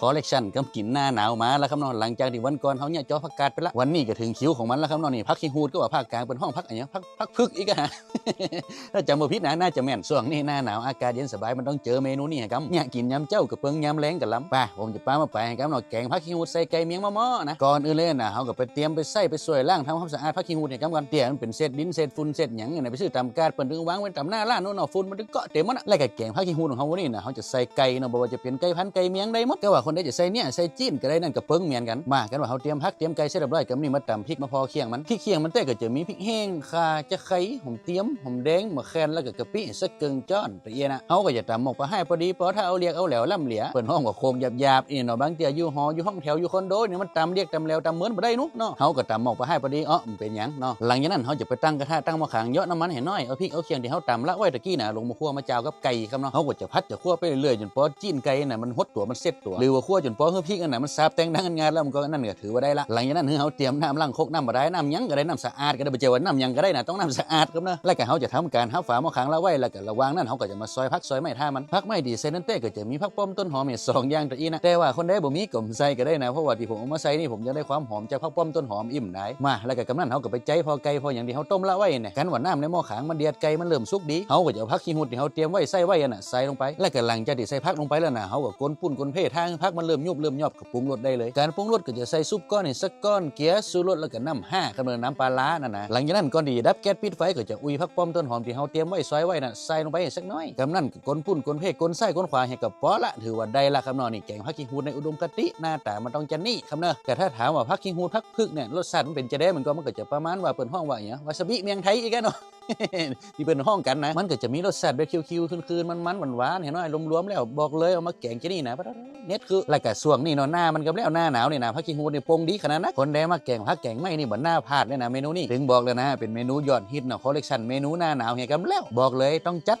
คอลเลกชันกำกินหน้าหนาวมาแล้วครับเนาะหลังจากที่วันก่อนเขาเนี่ยจอผักกาดไปละวันนี้ก็ถึงคิวของมันแล้วครับเนาะนี่พักขี้ฮูดก็ว่าภาคกลางเป็นห้องพักอะไรเงี้ยพักพักพึกอีกอะฮะถ้าจำบ่ผิดนะน่าจะแม่นช่วงนี้หน้าหนาวอากาศเย็นสบายมันต้องเจอเมนูนี้ครับเนี่ยกินยำเจ้ากับเปิงยำแรงกับลำไป่ผมจะป้ามาไปครับเนาะแกงพักขี้ฮูดใส่ไก่เมียงมะม่อนะก่อนอื่นเลยนะเขาก็ไปเตรียมไปใส่ไปสวยล้างทำความสะอาดพักขี้ฮูดให้ครับกันเตี้ยมันเป็นเศษดินเศษฝุ่นเศษหยังเนี่ยไปซื้อตามกาดเปิ้นถึงวางไว้ตามหน้าร้านโน่นเนาะฝุ่นมันถึงเกาะเต็มหมดนแล้วก็แกงพักขี้ฮูดของเขาวันนี้นะเขาจะใส่ไก่เนาะบ่ว่าจะเป็นไก่พันไก่เมียงได้หมดก็ว่าคนได้จะใส่เนี่ยใส่จีนก็ได้นั่นก็เปิงเมียนกันมากันว่าเขาเตรียมพักเตรียมไก่เสร็จเรียบร้อยก็นี่มาตำพริกมาพอเคียงมันพริกเคียงมันแต่ก็จะมีพริกแห้งข่าจะไข่หอมเตียมหอมแดงมะแคนแล้วก็กะปิสักเกิงจ้อนตะเอียนะเขาก็จะตำหมกไปให้พอดีพอถ้าเอาเรียกเอาแหลวล่ำเหลียเปิดห้องก็โคงหยาบๆนี่เนาะบางเตียอยู่หออยู่ห้องแถวอยู่คอนโดเนี่ยมันตำเรียกตำแหลวตำเหมือนบ่ได้นุเนาะเขาก็ตำหมกไปให้พอดีอ๋อมันเป็นหยังเนาะหลังจากนั้นเขาจะไปตั้งกระทะตั้งหม้อขางเยอะน้ำมันให้น้อยเอาพริกเอาเคียงที่เขาตำละไว้ตะกี้น่ะลงมาคั่วมาเจ้ากับไก่ครับเนาะเขาก็จะพัดจะคั่วไปเรื่อยๆจนพอจีนไก่น่ะมันหดตัวมันเซ็ตตัวหรือว่าคั่วจนพอเฮือพริกอันน่ะมันซาบแตงดังงานแล้วมันก็นั่นก็ถือว่าได้ละหลังจากนั้นเฮือเขาเตรียมน้ำล้างคกน้ำบ่ได้น้ำยังก็ได้น้ำสะอาดก็ได้ไปเจอว่าน้ำยังก็ได้นะต้องน้ำสะอาดครับนะแล้วก็เขาจะทำการหับฝาหม้อขางละไว้แล้วก็ระว่างนั้นเขาก็จะมาซอยพักซอยไม้ท่ามันพักไม้ดีเซนนั่นเต้ก็จะมีพักป้อมต้นหอมเนี่ยสองอย่างตะอีนะแต่ว่าคนใดบ่มีก็ใส่ก็ได้นะเพราะว่าที่ผมเอามาใส่นี่ผมจะได้ความหอมจากพักป้อมต้นหอมอิ่มได้มาแล้วก็กำนันเขาก็ไปใจพอไก่พออย่างที่เขาต้มละไว้เนี่ยกันว่าน้ำในหม้อขางมันเดือดไก่มันเริ่มสุกดีเขาก็จะเอาพักขี้หุดที่เขาเตรียมไว้ใส่ไว้อะน่ะใส่ลงไป แล้วก็หลังจากที่ใส่พักลงไปแล้วนะเขาก็กลนปุ่นกลนเพ่ทางพกมันเริ่มยุบเริ่มยอบก็ปรุงรสได้เลย การปรุงรสก็จะใส่ซุปก้อนนี่สักก้อนเกี๊ยวซูรสแล้วก็น้ำห้าคำเนิดน้ำปลาร้านั่นนะหลังจากนั้นก่อนดีดับแก๊สปิดไฟก็จะอุ้ยพักป้อมต้นหอมที่เขาเตรียมไว้ซอยไว้น่ะใส่ลงไปสักน้อยกำนั้นก็กลนปุ่นกลนเพกลนไส้กลนขวาให้กับปอละถือว่าได้ละคำนองนี่แกงพักขี้หูในอุดมคติหน้าตามันต้องจะนี่คำเนอะแต่ถ้าถามว่าพักขี้หูดพักพึกเนี่ยรสชาติมันเป็นจะได้มันก็มันก็จะประมาณว่าเปิดห้องว่าอย่างเงี้ยวาซาบิเมียงไทยอีกแล้วเนาะ ที่เป็นห้องกันนะ มันก็จะมีรสชาติแบบคิวๆคืนๆมันๆหวานๆเห็นไหมรวมๆแล้วบอกเลยเอามาแกงจะนี่นะเน็ตคือแล้วก็ส่วงนี่เนาะหน้ามันกับแล้วหน้าหนาวนี่นะพักขี้หูดนี่ปรุงดีขนาดนั้นคนแดมาแกงพักแกงไม่นี่บ่หน้าพลาดเลยนะเมนูนี้ถึงบอกเลยนะ เป็นเมนูยอดฮิตเนาะคอลเลกชันเมนูหน้าหนาวเฮียกันแล้วบอกเลยต้องจัด